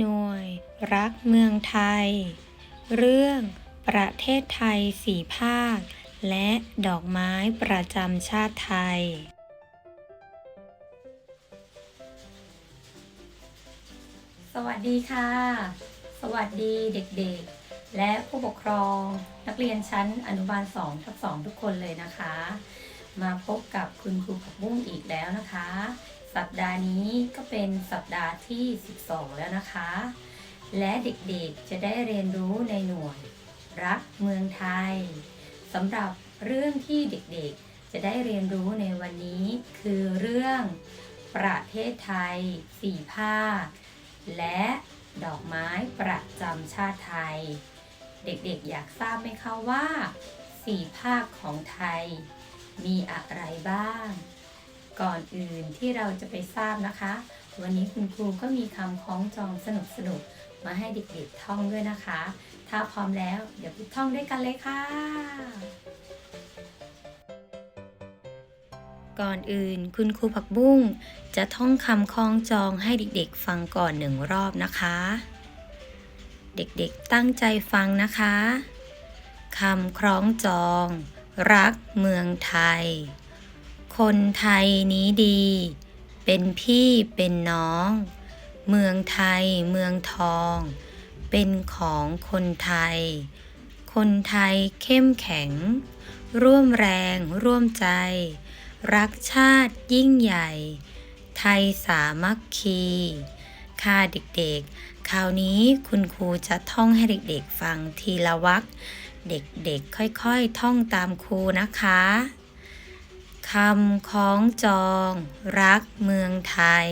หน่วย รักเมืองไทย เรื่องประเทศไทยสี่ภาค และดอกไม้ประจำชาติไทย สวัสดีค่ะ สวัสดีเด็กๆ และผู้ปกครองนักเรียนชั้นอนุบาล2ทับ2ทุกคนเลยนะคะ มาพบกับคุณครูผักบุ้งอีกแล้วนะคะ สัปดาห์นี้ก็เป็นสัปดาห์ที่ 12 แล้วนะคะ และเด็กๆจะได้เรียนรู้ในหน่วย รักเมืองไทยสำหรับเรื่องที่เด็กๆจะได้เรียนรู้ในวันนี้คือเรื่องประเทศไทยสี่ภาค และดอกไม้ประจำชาติไทย เด็กๆอยากทราบไหมคะว่าสี่ภาคของไทย มีอะไรบ้าง ก่อนอื่นที่เราจะไปทราบนะคะ วันนี้คุณครูก็มีคำคล้องจองสนุกๆมาให้เด็กๆท่องด้วยนะคะ ถ้าพร้อมแล้วเดี๋ยวไปท่องด้วยกันเลยค่ะ ก่อนอื่นคุณครูผักบุ้งจะท่องคำคล้องจองให้เด็กๆ ฟังก่อนหนึ่งรอบนะคะ เด็กๆตั้งใจฟังนะคะคำคล้องจอง รักเมืองไทย คนไทยนี้ดี เป็นพี่เป็นน้อง เมืองไทยเมืองทอง เป็นของคนไทย คนไทยเข้มแข็ง ร่วมแรงร่วมใจ รักชาติยิ่งใหญ่ ไทยสามัคคี ค่ะเด็กๆ คราวนี้คุณครูจะท่องให้เด็กๆฟังทีละวรรคเด็กๆ ค่อยๆ ท่องตามครูนะคะ คำคล้องจองรักเมืองไทย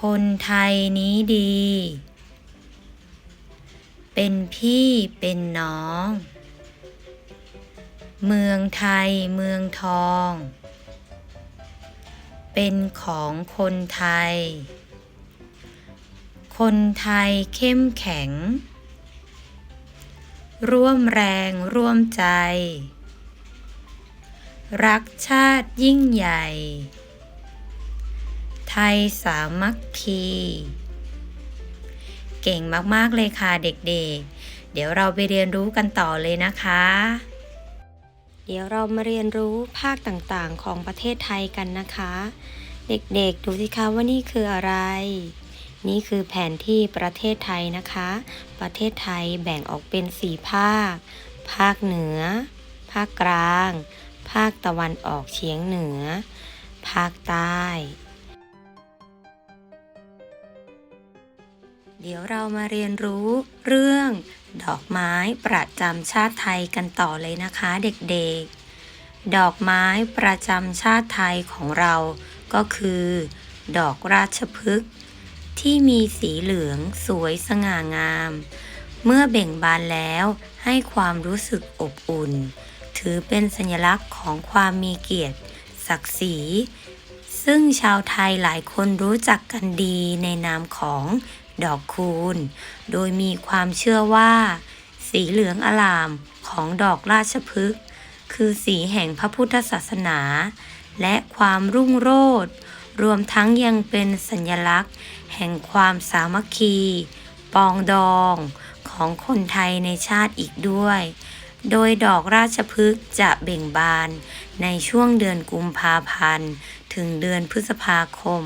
คนไทยนี้ดี เป็นพี่เป็นน้อง เมืองไทยเมืองทอง เป็นของคนไทย คนไทยเข้มแข็งร่วมแรงร่วมใจ รักชาติยิ่งใหญ่ ไทยสามัคคี เก่งมาก ๆ เลยค่ะเด็กๆเดี๋ยวเราไปเรียนรู้กันต่อเลยนะคะ เดี๋ยวเรามาเรียนรู้ภาคต่างๆของประเทศไทยกันนะคะ เด็กๆ ดูสิคะว่านี่คืออะไร นี่คือแผนที่ประเทศไทยนะคะ ประเทศไทยแบ่งออกเป็นสี่ภาค ภาคเหนือ ภาคกลาง ภาคตะวันออกเฉียงเหนือ ภาคใต้ เดี๋ยวเรามาเรียนรู้เรื่อง ดอกไม้ประจำชาติไทยกันต่อเลยนะคะเด็กๆ ดอกไม้ประจำชาติไทยของเราก็คือ ดอกราชพฤกษ์ที่มีสีเหลืองสวยสง่างาม เมื่อเบ่งบานแล้วให้ความรู้สึกอบอุ่น ถือเป็นสัญลักษณ์ของความมีเกียรติ ศักดิ์ศรี ซึ่งชาวไทยหลายคนรู้จักกันดีในนามของดอกคูณ โดยมีความเชื่อว่า สีเหลืองอลามของดอกราชพฤกษ์คือสีแห่งพระพุทธศาสนา และความรุ่งโรจน์รวมทั้งยังเป็นสัญลักษณ์ แห่งความสามัคคี ปองดองของคนไทยในชาติอีกด้วย โดยดอกราชพฤกษ์จะเบ่งบานในช่วงเดือนกุมภาพันธ์ ถึงเดือนพฤษภาคม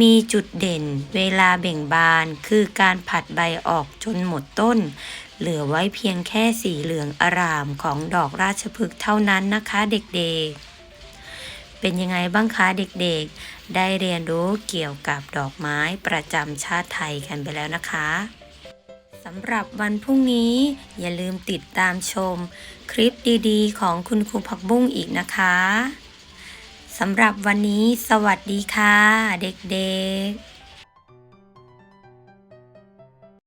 มีจุดเด่นเวลาเบ่งบานคือการผัดใบออกจนหมดต้น เหลือไว้เพียงแค่สีเหลืองอารามของดอกราชพฤกษ์เท่านั้นนะคะเด็กๆเป็นยังไงบ้างคะเด็กๆ ได้เรียนรู้เกี่ยวกับดอกไม้ประจำชาติไทยกันไปแล้วนะคะำหรับวันพรุ่งนี้ อย่าลืมติดตามชม คลิปดีๆ ของคุณครูผักบุ้งอีกนะคะสำหรับวันนี้สวัสดีค่ะ เด็กๆ